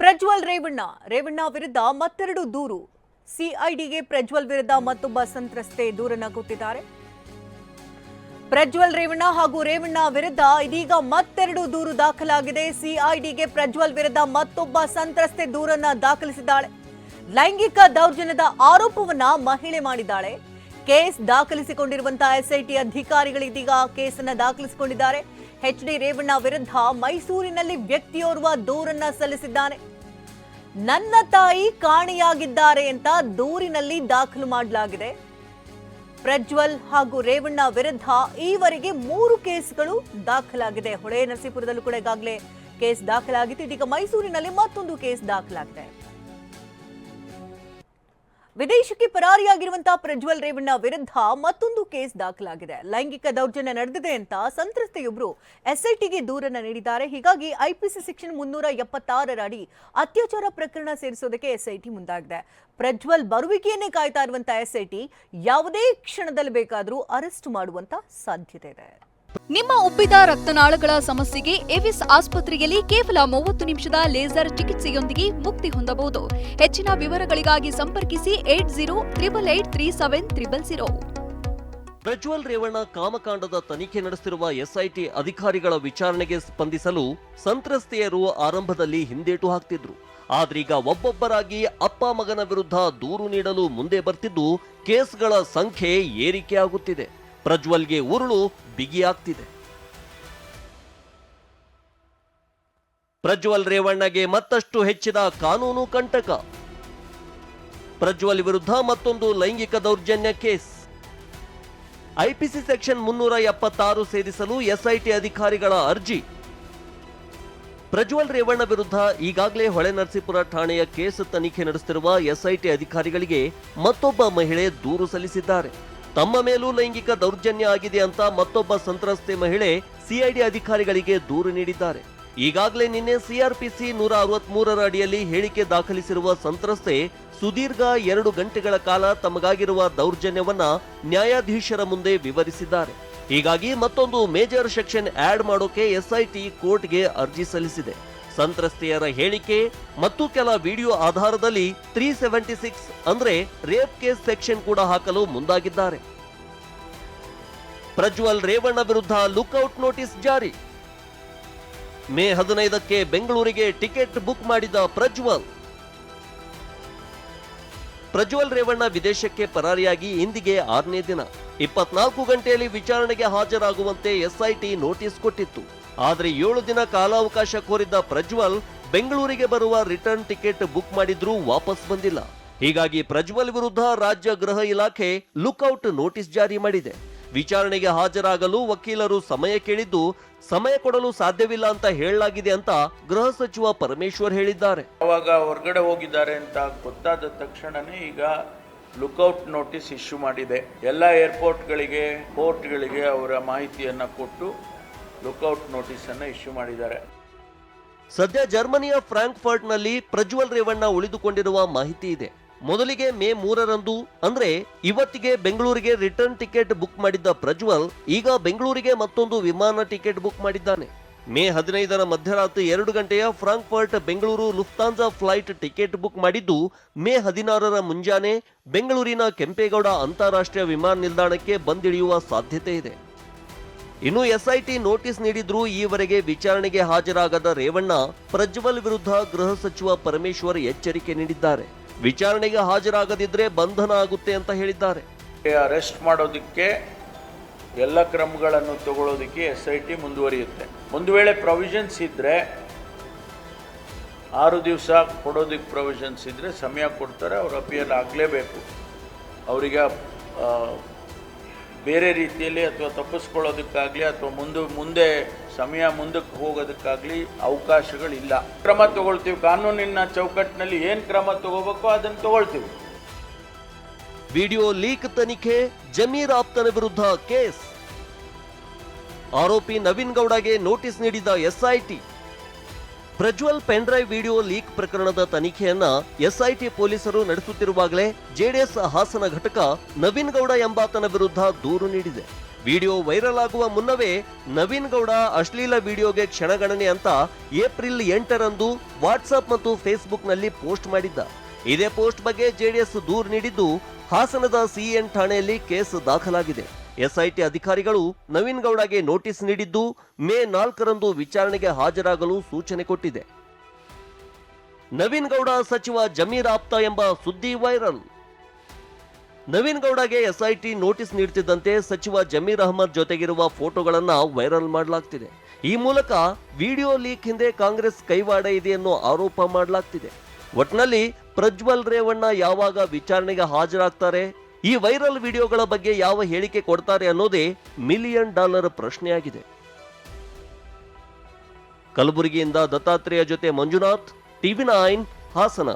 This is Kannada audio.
ಪ್ರಜ್ವಲ್ ರೇವಣ್ಣ ರೇವಣ್ಣ ವಿರುದ್ಧ ಮತ್ತೆರಡು ದೂರು. ಸಿಐಡಿಗೆ ಪ್ರಜ್ವಲ್ ವಿರುದ್ಧ ಮತ್ತೊಬ್ಬ ಸಂತ್ರಸ್ತೆ ದೂರನ್ನ ಕೊಟ್ಟಿದ್ದಾರೆ. ಪ್ರಜ್ವಲ್ ರೇವಣ್ಣ ಹಾಗೂ ರೇವಣ್ಣ ವಿರುದ್ಧ ಇದೀಗ ಮತ್ತೆರಡು ದೂರು ದಾಖಲಾಗಿದೆ. ಸಿಐಡಿಗೆ ಪ್ರಜ್ವಲ್ ವಿರುದ್ಧ ಮತ್ತೊಬ್ಬ ಸಂತ್ರಸ್ತೆ ದೂರನ್ನ ದಾಖಲಿಸಿದ್ದಾಳೆ. ಲೈಂಗಿಕ ದೌರ್ಜನ್ಯದ ಆರೋಪವನ್ನ ಮಹಿಳೆ ಮಾಡಿದ್ದಾಳೆ. ಕೇಸ್ ದಾಖಲಿಸಿಕೊಂಡಿರುವಂತಹ ಎಸ್ಐಟಿ ಅಧಿಕಾರಿಗಳು ಇದೀಗ ಕೇಸನ್ನು ದಾಖಲಿಸಿಕೊಂಡಿದ್ದಾರೆ. ಎಚ್ ಡಿ ರೇವಣ್ಣ ವಿರುದ್ಧ ಮೈಸೂರಿನಲ್ಲಿ ವ್ಯಕ್ತಿಯೋರ್ವ ದೂರನ್ನ ಸಲ್ಲಿಸಿದ್ದಾನೆ. ನನ್ನ ತಾಯಿ ಕಾಣೆಯಾಗಿದ್ದಾರೆ ಅಂತ ದೂರಿನಲ್ಲಿ ದಾಖಲು ಮಾಡಲಾಗಿದೆ. ಪ್ರಜ್ವಲ್ ಹಾಗೂ ರೇವಣ್ಣ ವಿರುದ್ಧ ಈವರೆಗೆ ಮೂರು ಕೇಸ್ಗಳು ದಾಖಲಾಗಿದೆ. ಹೊಳೆ ನರಸೀಪುರದಲ್ಲೂ ಕೂಡ ಈಗಾಗಲೇ ಕೇಸ್ ದಾಖಲಾಗಿತ್ತು. ಇದೀಗ ಮೈಸೂರಿನಲ್ಲಿ ಮತ್ತೊಂದು ಕೇಸ್ ದಾಖಲಾಗಿದೆ. ವಿದೇಶಕ್ಕೆ ಪರಾರಿಯಾಗಿರುವಂತಹ ಪ್ರಜ್ವಲ್ ರೇವಣ್ಣ ವಿರುದ್ಧ ಮತ್ತೊಂದು ಕೇಸ್ ದಾಖಲಾಗಿದೆ. ಲೈಂಗಿಕ ದೌರ್ಜನ್ಯ ನಡೆದಿದೆ ಅಂತ ಸಂತ್ರಸ್ತೆಯೊಬ್ಬರು ಎಸ್ಐಟಿಗೆ ದೂರನ್ನ ನೀಡಿದ್ದಾರೆ. ಹೀಗಾಗಿ ಐಪಿಸಿ ಸೆಕ್ಷನ್ ಮುನ್ನೂರ ಎಪ್ಪತ್ತಾರರ ಅಡಿ ಅತ್ಯಾಚಾರ ಪ್ರಕರಣ ಸೇರಿಸೋದಕ್ಕೆ ಎಸ್ಐಟಿ ಮುಂದಾಗಿದೆ. ಪ್ರಜ್ವಲ್ ಬರುವಿಕೆಯನ್ನೇ ಕಾಯ್ತಾ ಇರುವಂತಹ ಎಸ್ಐಟಿ ಯಾವುದೇ ಕ್ಷಣದಲ್ಲಿ ಬೇಕಾದರೂ ಅರೆಸ್ಟ್ ಮಾಡುವಂತ ಸಾಧ್ಯತೆ ಇದೆ. ನಿಮ್ಮ ಉಬ್ಬಿದ ರಕ್ತನಾಳಗಳ ಸಮಸ್ಯೆಗೆ ಎವಿಸ್ ಆಸ್ಪತ್ರೆಯಲ್ಲಿ ಕೇವಲ ಮೂವತ್ತು ನಿಮಿಷದ ಲೇಸರ್ ಚಿಕಿತ್ಸೆಯೊಂದಿಗೆ ಮುಕ್ತಿ ಹೊಂದಬಹುದು. ಹೆಚ್ಚಿನ ವಿವರಗಳಿಗಾಗಿ ಸಂಪರ್ಕಿಸಿ eight zero triple eight three seven triple zero. Prajwal Revanna ಕಾಮಕಾಂಡದ ತನಿಖೆ ನಡೆಸಿರುವ ಎಸ್ಐಟಿ ಅಧಿಕಾರಿಗಳ ವಿಚಾರಣೆಗೆ ಸ್ಪಂದಿಸಲು ಸಂತ್ರಸ್ತೆಯರು ಆರಂಭದಲ್ಲಿ ಹಿಂದೇಟು ಹಾಕ್ತಿದ್ರು. ಆದ್ರೀಗ ಒಬ್ಬೊಬ್ಬರಾಗಿ ಅಪ್ಪ ಮಗನ ವಿರುದ್ಧ ದೂರು ನೀಡಲು ಮುಂದೆ ಬರ್ತಿದ್ದು ಕೇಸ್ಗಳ ಸಂಖ್ಯೆ ಏರಿಕೆಯಾಗುತ್ತಿದೆ. ಪ್ರಜ್ವಲ್ಗೆ ಉರುಳು ಬಿಗಿಯಾಗ್ತಿದೆ. ಪ್ರಜ್ವಲ್ ರೇವಣ್ಣಗೆ ಮತ್ತಷ್ಟು ಹೆಚ್ಚಿದ ಕಾನೂನು ಕಂಟಕ. ಪ್ರಜ್ವಲ್ ವಿರುದ್ಧ ಮತ್ತೊಂದು ಲೈಂಗಿಕ ದೌರ್ಜನ್ಯ ಕೇಸ್. ಐಪಿಸಿ ಸೆಕ್ಷನ್ ಮುನ್ನೂರ ಎಪ್ಪತ್ತಾರು ಸೇರಿಸಲು ಎಸ್ಐಟಿ ಅಧಿಕಾರಿಗಳ ಅರ್ಜಿ. ಪ್ರಜ್ವಲ್ ರೇವಣ್ಣ ವಿರುದ್ಧ ಈಗಾಗಲೇ ಹೊಳೆ ನರಸೀಪುರ ಠಾಣೆಯ ಕೇಸ್ ತನಿಖೆ ನಡೆಸುತ್ತಿರುವ ಎಸ್ಐಟಿ ಅಧಿಕಾರಿಗಳಿಗೆ ಮತ್ತೊಬ್ಬ ಮಹಿಳೆ ದೂರು ಸಲ್ಲಿಸಿದ್ದಾರೆ. ತಮ್ಮ ಮೇಲೂ ಲೈಂಗಿಕ ದೌರ್ಜನ್ಯ ಆಗಿದೆ ಅಂತ ಮತ್ತೊಬ್ಬ ಸಂತ್ರಸ್ತೆ ಮಹಿಳೆ ಸಿಐಡಿ ಅಧಿಕಾರಿಗಳಿಗೆ ದೂರು ನೀಡಿದ್ದಾರೆ. ಈಗಾಗಲೇ ನಿನ್ನೆ ಸಿಆರ್ಪಿಸಿ ನೂರ ಅರವತ್ಮೂರರ ಅಡಿಯಲ್ಲಿ ಹೇಳಿಕೆ ದಾಖಲಿಸಿರುವ ಸಂತ್ರಸ್ತೆ ಸುದೀರ್ಘ ಎರಡು ಗಂಟೆಗಳ ಕಾಲ ತಮಗಾಗಿರುವ ದೌರ್ಜನ್ಯವನ್ನ ನ್ಯಾಯಾಧೀಶರ ಮುಂದೆ ವಿವರಿಸಿದ್ದಾರೆ. ಹೀಗಾಗಿ ಮತ್ತೊಂದು ಮೇಜರ್ ಸೆಕ್ಷನ್ ಆಡ್ ಮಾಡೋಕೆ ಎಸ್ಐಟಿ ಕೋರ್ಟ್ಗೆ ಅರ್ಜಿ ಸಲ್ಲಿಸಿದೆ. ಸಂತ್ರಸ್ತೆಯರ ಹೇಳಿಕೆ ಮತ್ತು ಕೆಲ ವಿಡಿಯೋ ಆಧಾರದಲ್ಲಿ ತ್ರೀ ಸೆವೆಂಟಿ ಸಿಕ್ಸ್ ಅಂದ್ರೆ ರೇಪ್ ಕೇಸ್ ಸೆಕ್ಷನ್ ಕೂಡ ಹಾಕಲು ಮುಂದಾಗಿದ್ದಾರೆ. ಪ್ರಜ್ವಲ್ ರೇವಣ್ಣ ವಿರುದ್ಧ ಲುಕ್ಔಟ್ ನೋಟಿಸ್ ಜಾರಿ. ಮೇ ಹದಿನೈದಕ್ಕೆ ಬೆಂಗಳೂರಿಗೆ ಟಿಕೆಟ್ ಬುಕ್ ಮಾಡಿದ ಪ್ರಜ್ವಲ್. ಪ್ರಜ್ವಲ್ ರೇವಣ್ಣ ವಿದೇಶಕ್ಕೆ ಪರಾರಿಯಾಗಿ ಇಂದಿಗೆ ಆರನೇ ದಿನ. ಇಪ್ಪತ್ನಾಲ್ಕು ಗಂಟೆಯಲ್ಲಿ ವಿಚಾರಣೆಗೆ ಹಾಜರಾಗುವಂತೆ ಎಸ್ಐಟಿ ನೋಟಿಸ್ ಕೊಟ್ಟಿತ್ತು. ಆದರೆ ಏಳು ದಿನ ಕಾಲಾವಕಾಶ ಕೋರಿದ್ದ ಪ್ರಜ್ವಲ್ ಬೆಂಗಳೂರಿಗೆ ಬರುವ ರಿಟರ್ನ್ ಟಿಕೆಟ್ ಬುಕ್ ಮಾಡಿದ್ರೂ ವಾಪಸ್ ಬಂದಿಲ್ಲ. ಹೀಗಾಗಿ ಪ್ರಜ್ವಲ್ ವಿರುದ್ಧ ರಾಜ್ಯ ಗೃಹ ಇಲಾಖೆ ಲುಕ್ಔಟ್ ನೋಟಿಸ್ ಜಾರಿ ಮಾಡಿದೆ. ವಿಚಾರಣೆಗೆ ಹಾಜರಾಗಲು ವಕೀಲರು ಸಮಯ ಕೇಳಿದ್ದು, ಸಮಯ ಕೊಡಲು ಸಾಧ್ಯವಿಲ್ಲ ಅಂತ ಹೇಳಲಾಗಿದೆ ಅಂತ ಗೃಹ ಸಚಿವ ಪರಮೇಶ್ವರ್ ಹೇಳಿದ್ದಾರೆ. ಅವಾಗ ಹೊರಗಡೆ ಹೋಗಿದ್ದಾರೆ ಅಂತ ಗೊತ್ತಾದ ತಕ್ಷಣನೇ ಈಗ ಲುಕ್ಔಟ್ ನೋಟಿಸ್ ಇಶ್ಯೂ ಮಾಡಿದೆ. ಎಲ್ಲ ಏರ್ಪೋರ್ಟ್ಗಳಿಗೆ, ಕೋರ್ಟ್ಗಳಿಗೆ ಅವರ ಮಾಹಿತಿಯನ್ನು ಕೊಟ್ಟು ಲುಕೌಟ್ ನೋಟಿಸನ್ನು ಇಶ್ಯೂ ಮಾಡಿದ್ದಾರೆ. ಸದ್ಯ ಜರ್ಮನಿಯ ಫ್ರಾಂಕ್ಫರ್ಟ್ನಲ್ಲಿ ಪ್ರಜ್ವಲ್ ರೇವಣ್ಣ ಉಳಿದುಕೊಂಡಿರುವ ಮಾಹಿತಿ ಇದೆ. ಮೊದಲಿಗೆ ಮೇ ಮೂರರಂದು, ಅಂದ್ರೆ ಇವತ್ತಿಗೆ ಬೆಂಗಳೂರಿಗೆ ರಿಟರ್ನ್ ಟಿಕೆಟ್ ಬುಕ್ ಮಾಡಿದ್ದ ಪ್ರಜ್ವಲ್, ಈಗ ಬೆಂಗಳೂರಿಗೆ ಮತ್ತೊಂದು ವಿಮಾನ ಟಿಕೆಟ್ ಬುಕ್ ಮಾಡಿದ್ದಾನೆ. ಮೇ ಹದಿನೈದರ ಮಧ್ಯರಾತ್ರಿ ಎರಡು ಗಂಟೆಯ Frankfurt, Bengaluru Lufthansa flight ticket book ಮಾಡಿದ್ದು, ಮೇ ಹದಿನಾರರ ಮುಂಜಾನೆ ಬೆಂಗಳೂರಿನ ಕೆಂಪೇಗೌಡ ಅಂತಾರಾಷ್ಟ್ರೀಯ ವಿಮಾನ ನಿಲ್ದಾಣಕ್ಕೆ ಬಂದಿಳಿಯುವ ಸಾಧ್ಯತೆ ಇದೆ. ಇನ್ನು ಎಸ್ಐಟಿ ನೋಟಿಸ್ ನೀಡಿದ್ರೂ ಈವರೆಗೆ ವಿಚಾರಣೆಗೆ ಹಾಜರಾಗದ ರೇವಣ್ಣ ಪ್ರಜ್ವಲ್ ವಿರುದ್ಧ ಗೃಹ ಸಚಿವ ಪರಮೇಶ್ವರ್ ಎಚ್ಚರಿಕೆ ನೀಡಿದ್ದಾರೆ. ವಿಚಾರಣೆಗೆ ಹಾಜರಾಗದಿದ್ರೆ ಬಂಧನ ಆಗುತ್ತೆ ಅಂತ ಹೇಳಿದ್ದಾರೆ. ಅರೆಸ್ಟ್ ಮಾಡೋದಕ್ಕೆ ಎಲ್ಲ ಕ್ರಮಗಳನ್ನು ತಗೊಳ್ಳೋದಕ್ಕೆ ಎಸ್ ಐ ಟಿ ಮುಂದುವರಿಯುತ್ತೆ. ಒಂದು ವೇಳೆ ಪ್ರೊವಿಷನ್ಸ್ ಇದ್ದರೆ ಆರು ದಿವಸ ಕೊಡೋದಕ್ಕೆ ಪ್ರೊವಿಷನ್ಸ್ ಇದ್ದರೆ ಸಮಯ ಕೊಡ್ತಾರೆ, ಅವ್ರು ಅಪಿಯಲ್ ಆಗಲೇಬೇಕು. ಅವರಿಗೆ ಬೇರೆ ರೀತಿಯಲ್ಲಿ ಅಥವಾ ತಪ್ಪಿಸ್ಕೊಳ್ಳೋದಕ್ಕಾಗಲಿ ಅಥವಾ ಮುಂದೆ ಮುಂದೆ, ಸಮಯ ಮುಂದಕ್ಕೆ ಹೋಗೋದಕ್ಕಾಗಲಿ ಅವಕಾಶಗಳಿಲ್ಲ. ಕ್ರಮ ತಗೊಳ್ತೀವಿ. ಕಾನೂನಿನ ಚೌಕಟ್ಟಿನಲ್ಲಿ ಏನು ಕ್ರಮ ತಗೋಬೇಕು ಅದನ್ನು ತಗೊಳ್ತೀವಿ. ವಿಡಿಯೋ ಲೀಕ್ ತನಿಖೆ ಜಮೀರ್ ಆಪ್ತನ ವಿರುದ್ಧ ಕೇಸ್. ಆರೋಪಿ ನವೀನ್ ಗೌಡಗೆ ನೋಟಿಸ್ ನೀಡಿದ SIT. Prajwal pendrive video leak ಪ್ರಕರಣದ ತನಿಖೆಯನ್ನ ಎಸ್ಐಟಿ ಪೊಲೀಸರು ನಡೆಸುತ್ತಿರುವಾಗಲೇ ಜೆಡಿಎಸ್ ಹಾಸನ ಘಟಕ ನವೀನ್ ಗೌಡ ಎಂಬಾತನ ವಿರುದ್ಧ ದೂರು ನೀಡಿದೆ. ವಿಡಿಯೋ ವೈರಲ್ ಆಗುವ ಮುನ್ನವೇ ನವೀನ್ ಗೌಡ ಅಶ್ಲೀಲ ವಿಡಿಯೋಗೆ ಕ್ಷಣಗಣನೆ ಅಂತ ಏಪ್ರಿಲ್ ಎಂಟರಂದು ವಾಟ್ಸ್ಆಪ್ ಮತ್ತು ಫೇಸ್ಬುಕ್ನಲ್ಲಿ ಪೋಸ್ಟ್ ಮಾಡಿದ್ದ. ಇದೇ ಪೋಸ್ಟ್ ಬಗ್ಗೆ ಜೆಡಿಎಸ್ ದೂರು ನೀಡಿದ್ದು ಹಾಸನದ ಸಿಎನ್ ಠಾಣೆಯಲ್ಲಿ ಕೇಸ್ ದಾಖಲಾಗಿದೆ. ಎಸ್ಐಟಿ ಅಧಿಕಾರಿಗಳು ನವೀನ್ ಗೌಡಗೆ ನೋಟಿಸ್ ನೀಡಿದ್ದು ಮೇ ನಾಲ್ಕರಂದು ವಿಚಾರಣೆಗೆ ಹಾಜರಾಗಲು ಸೂಚನೆ ಕೊಟ್ಟಿದೆ. ನವೀನ್ ಗೌಡ ಸಚಿವ ಜಮೀರ್ ಆಪ್ತ ಎಂಬ ಸುದ್ದಿ ವೈರಲ್. ನವೀನ್ ಗೌಡಗೆ ಎಸ್ಐಟಿ ನೋಟಿಸ್ ನೀಡುತ್ತಿದ್ದಂತೆ ಸಚಿವ ಜಮೀರ್ ಅಹಮದ್ ಜೊತೆಗಿರುವ ಫೋಟೋಗಳನ್ನು ವೈರಲ್ ಮಾಡಲಾಗ್ತಿದೆ. ಈ ಮೂಲಕ ವಿಡಿಯೋ ಲೀಕ್ ಹಿಂದೆ ಕಾಂಗ್ರೆಸ್ ಕೈವಾಡ ಇದೆ ಎನ್ನುವ ಆರೋಪ ಮಾಡಲಾಗ್ತಿದೆ. ಒಟ್ನಲ್ಲಿ ಪ್ರಜ್ವಲ್ ರೇವಣ್ಣ ಯಾವಾಗ ವಿಚಾರಣೆಗೆ ಹಾಜರಾಗ್ತಾರೆ? ಈ ವೈರಲ್ ವಿಡಿಯೋಗಳ ಬಗ್ಗೆ ಯಾವ ಹೇಳಿಕೆ ಕೊಡ್ತಾರೆ ಅನ್ನೋದೇ ಮಿಲಿಯನ್ ಡಾಲರ್ ಪ್ರಶ್ನೆಯಾಗಿದೆ. ಕಲಬುರಗಿಯಿಂದ ದತ್ತಾತ್ರೇಯ ಜೊತೆ ಮಂಜುನಾಥ್, ಟಿವಿ ನೈನ್ ಹಾಸನ.